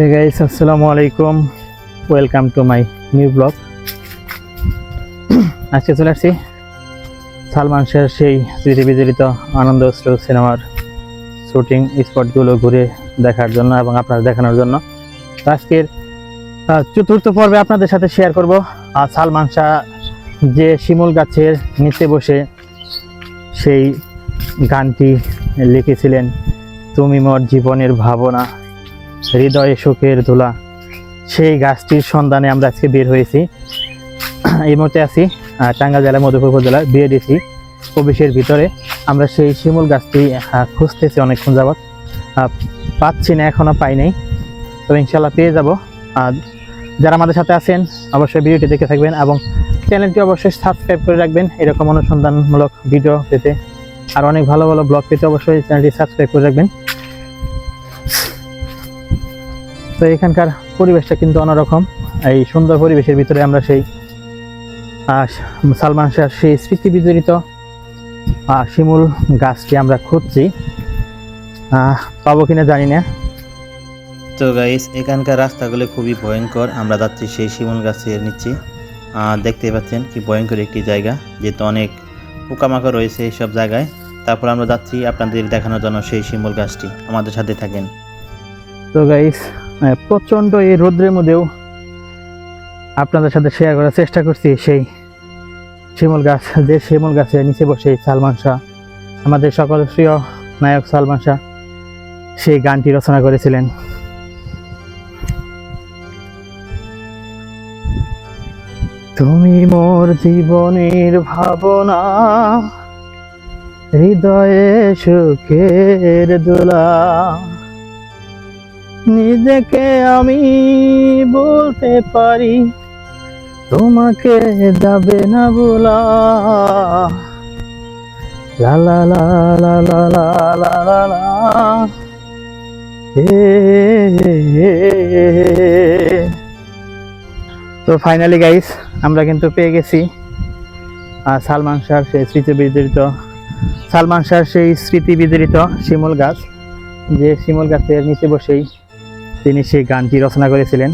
হে guys আসসালামু আলাইকুম। Welcome to my new blog আজকে চলে আসছি সালমান শাহের সেই স্মৃতি বিজড়িত আনন্দ অশ্রু সিনেমার শুটিং স্পটগুলো ঘুরে দেখার জন্য এবং আপনাদের দেখানোর জন্য। আজকের চতুর্থ পর্বে আপনাদের সাথে শেয়ার করব। সালমান শাহ যে শিমুল গাছের নিচে বসে সেই গানটি লিখেছিলেন, তুমি মোর জীবনের ভাবনা। হৃদয়ে সুখের ধুলা। সেই গাছটির সন্ধানে আমরা আজকে বের হয়েছি। এই মুহূর্তে আছি টাঙ্গাইল জেলা মধুপুর উপজেলার বিএডিসি প্রবেশের ভিতরে। আমরা সেই শিমুল গাছটি খুঁজতেছি অনেকক্ষণ যাবৎ। পাচ্ছি না, এখনও পাই নাই। তবে ইনশাল্লাহ পেয়ে যাব। যারা আমাদের সাথে আছেন, অবশ্যই ভিডিওটি দেখে থাকবেন এবং চ্যানেলটি অবশ্যই সাবস্ক্রাইব করে রাখবেন। এরকম অনুসন্ধানমূলক ভিডিও পেতে। আর অনেক ভালো ভালো ব্লগ পেতে অবশ্যই চ্যানেলটি সাবস্ক্রাইব করে রাখবেন। তো এখানকার পরিবেশটা কিন্তু অন্যরকম। এই সুন্দর পরিবেশের ভিতরে আমরা সেই সালমান শাহ সেই স্মৃতি বিজড়িত শিমুল গাছটি আমরা খুঁজছি। পাবো কিনা জানি না। তো গাইস এখানকার রাস্তাগুলো খুবই ভয়ঙ্কর। আমরা যাচ্ছি সেই শিমুল গাছের নিচে আহ, দেখতে পাচ্ছেন কি ভয়ঙ্কর একটি জায়গা যেহেতু অনেক পোকামাকড় রয়েছে এইসব জায়গায়। তারপর আমরা যাচ্ছি আপনাদের দেখানোর জন্য সেই শিমুল গাছটি। আমাদের সাথে থাকেন। তো গাইস প্রচণ্ড এই রৌদ্রের মধ্যেও আপনাদের সাথে শেয়ার করার চেষ্টা করছি সেই শিমল গাছ, যে শিমুল গাছের নিচে বসে সালমান শাহ, আমাদের সকল প্রিয় নায়ক সালমান শাহ, সেই গানটি রচনা করেছিলেন। তুমি মোর জীবনের ভাবনা, হৃদয়ে সুখের দোলা। নিজেকে আমি বলতে পারি, তোমাকে যাবে না বলা লা লা লা লা লা লা লা লা লা হে। তো ফাইনালি গাইস আমরা কিন্তু পেয়ে গেছি সালমান শাহর সেই স্মৃতি বিজড়িত সালমান শাহর সেই স্মৃতি বিজড়িত শিমুল গাছ, যে শিমুল গাছের নিচে বসেই তিনি সেই গানটি রচনা করেছিলেন।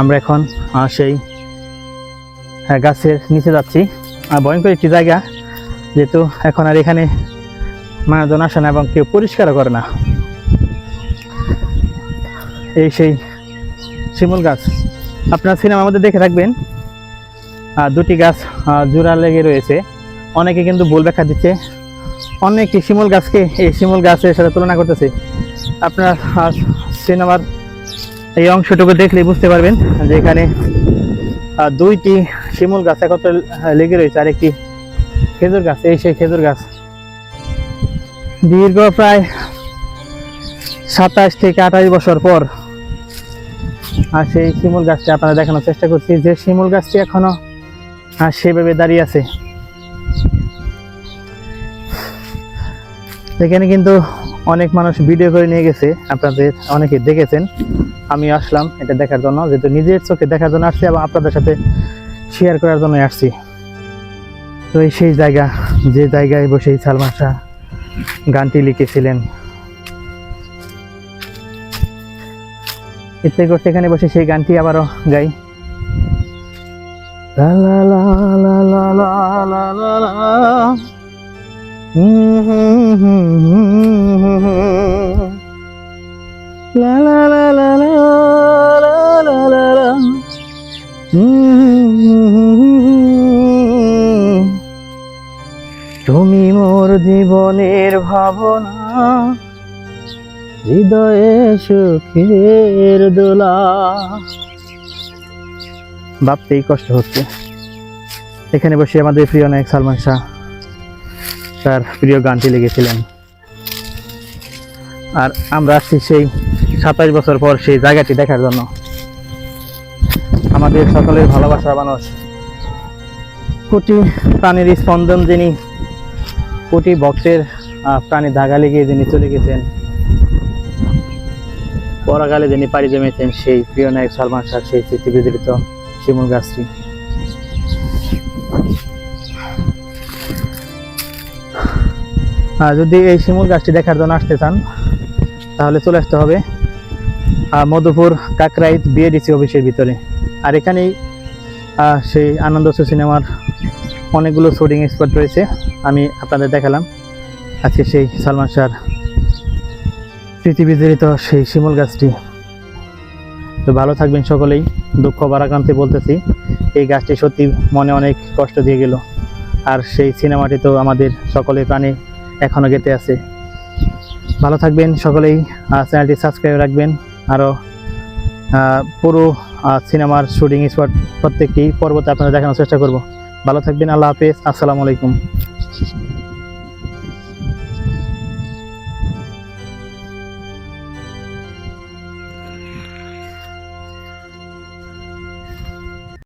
আমরা এখন সেই গাছের নিচে যাচ্ছি। ভয়ঙ্কর একটি জায়গা, যেহেতু এখন আর এখানে মানুষজন আসে না এবং কেউ পরিষ্কারও করে না। এই সেই শিমুল গাছ, আপনার সিনেমার মধ্যে দেখে থাকবেন। দুটি গাছ জোড়া লেগে রয়েছে। অনেকে কিন্তু ভুল ব্যাখ্যা দিচ্ছে। অনেকে শিমুল গাছকে এই শিমুল গাছের সাথে তুলনা করতেছে। আপনার সিনেমার এই অংশটুকু দেখলে বুঝতে পারবেন যে এখানে দুইটি শিমুল গাছ একত্রে লেগে রয়েছে আর একটি খেজুর গাছ এই সেই খেজুর গাছ। দীর্ঘ প্রায় সাতাশ থেকে আঠাশ বছর পর আর সেই শিমুল গাছটি আপনারা দেখানোর চেষ্টা করছি। যে শিমুল গাছটি এখনও আহ, সেভাবে দাঁড়িয়ে আছে। এখানে কিন্তু অনেক মানুষ ভিডিও করে নিয়ে গেছে। আপনাদের অনেকে দেখেছেন। আমি আসলাম এটা দেখার জন্য, যেহেতু নিজের চোখে দেখার জন্য আসছি এবং আপনাদের সাথে শেয়ার করার জন্য আসছি। তো এই সেই জায়গা, যে জায়গায় বসেই সালমান শাহ গানটি লিখেছিলেন। ইচ্ছে করছে এখানে বসে সেই গানটি আবারও গাই। লা লা লা হুম হুম হুম। লা লা লা লা লা লা লা। তুমি মোর জীবনের ভাবনা, হৃদয়ে সুখের দোলা। ভাবতেই কষ্ট হচ্ছে। এখানে বসে আমাদের প্রিয় নায়ক সালমান শাহ তার প্রিয় গানটি লিখেছিলেন। আর আমরা আসছি সেই সাতাশ বছর পর সেই জায়গাটি দেখার জন্য। আমাদের সকলের ভালোবাসা মানুষ। কোটি প্রাণীর স্পন্দন যিনি, কোটি ভক্তের প্রাণী ধাগা লেগে যিনি চলে গেছেন, পরাকালে যিনি পাড়ি জমেছেন, সেই প্রিয় নায়ক সালমান শাহ, সেই স্মৃতি শিমুল গাছটি। যদি এই শিমুল গাছটি দেখার জন্য আসতে চান, তাহলে চলে আসতে হবে। মধুপুর কাকরাইত বিএডিসি অফিসের ভিতরে। আর এখানেই সেই আনন্দ সিনেমার অনেকগুলো শুটিং স্পট রয়েছে। আমি আপনাদের দেখালাম। আজকে সেই সালমান শাহর স্মৃতি বিজড়িত সেই শিমুল গাছটি। তো ভালো থাকবেন সকলেই। দুঃখ বারাকান্তে বলতেছি। এই গাছটি সত্যি মনে অনেক কষ্ট দিয়ে গেল। আর সেই সিনেমাটি তো আমাদের সকলের প্রাণে এখনও গেতে আছে। ভালো থাকবেন সকলেই। চ্যানেলটি সাবস্ক্রাইব রাখবেন। আরও পুরো সিনেমার শুটিং স্পট প্রত্যেকটি পর্বতে আপনাদের দেখানোর চেষ্টা করব। ভালো থাকবেন, আল্লাহ হাফিজ, আসসালামু আলাইকুম।